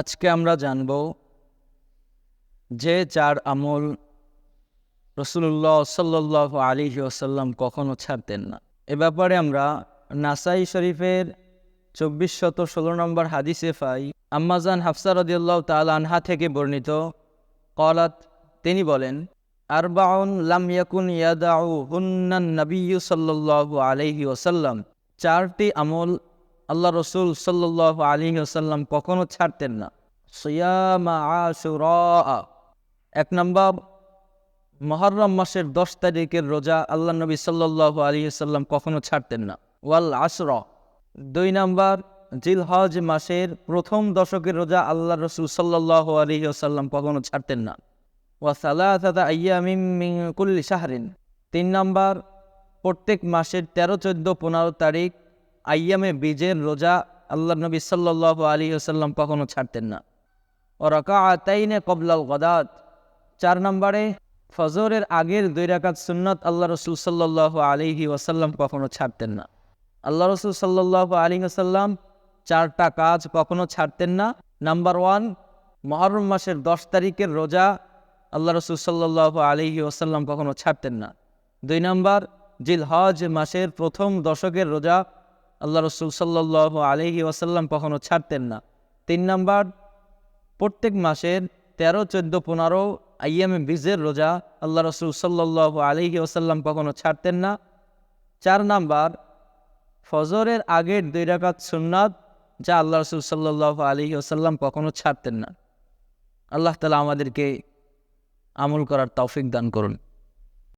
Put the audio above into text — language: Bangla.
আজকে আমরা জানব যে চার আমল রসুল্লাহ সাল্লাহ আলী ওসাল্লাম কখনো ছাড়তেন না। এ ব্যাপারে আমরা নাসাই শরীফের চব্বিশ শত ষোলো নম্বর হাদিসে পাই, আম্মাজান হাফসা রদিয়াল্লাহ তাল আনহা থেকে বর্ণিত কলাত তিনি বলেন, আরবাউন লাম ইয়াকুন ইয়াদাউ হুন্নান নবিয়্যু সাল্লাল্লাহু আলাইহি ওসাল্লাম চারটি আমল আল্লাহ রসুল সাল্লাহ আলী ওসাল্লাম কখনো ছাড়তেন না। এক নম্বর, মহরম মাসের দশ তারিখের রোজা আল্লাহ নবী সাল্লাহ আলী সাল্লাম কখনো ছাড়তেন না। ওয়াল আশর দুই নম্বর, জিলহজ মাসের প্রথম দশকের রোজা আল্লাহ রসুল সাল্লাহ আলী সাল্লাম কখনো ছাড়তেন না। ওয়া সালাতা আয়ামিম মিন কুল্লি তিন নম্বর, প্রত্যেক মাসের তেরো, চোদ্দ, পনেরো তারিখ আয়ামে বীজের রোজা আল্লাহ নবী সাল্লাহ আলী আসাল্লাম কখনো ছাড়তেন না। ও রকা আতাইনে কবলাল গদাত। চার নম্বরে, ফজরের আগের দুই রাকাত সুন্নত আল্লাহ রসুল সাল্লাহ আলিহি ওয়াসাল্লাম কখনো ছাড়তেন না। আল্লাহ রসুল সাল্লাহ আলী আসাল্লাম চারটা কাজ কখনো ছাড়তেন না। নাম্বার ওয়ান, মহরম মাসের দশ তারিখের রোজা আল্লাহ রসুল সাল্লাহ আলিহি ওসাল্লাম কখনো ছাড়তেন না। দুই নম্বর জিল হজ মাসের প্রথম দশকের রোজা আল্লাহ রসুল সাল্লাহ আলহি ওয়াসাল্লাম কখনও ছাড়তেন না। তিন নম্বর, প্রত্যেক মাসের তেরো, চোদ্দ, পনেরো আইয়ামে বিজের রোজা আল্লাহ রসুল সাল্লাহ আলহি ওসাল্লাম কখনও ছাড়তেন না। চার নাম্বার, ফজরের আগের দুই রাকাত সুন্নাত যা আল্লাহ রসুল সাল্লাহ আলহি ওসাল্লাম কখনও ছাড়তেন না। আল্লাহ তালা আমাদেরকে আমল করার তৌফিক দান করুন।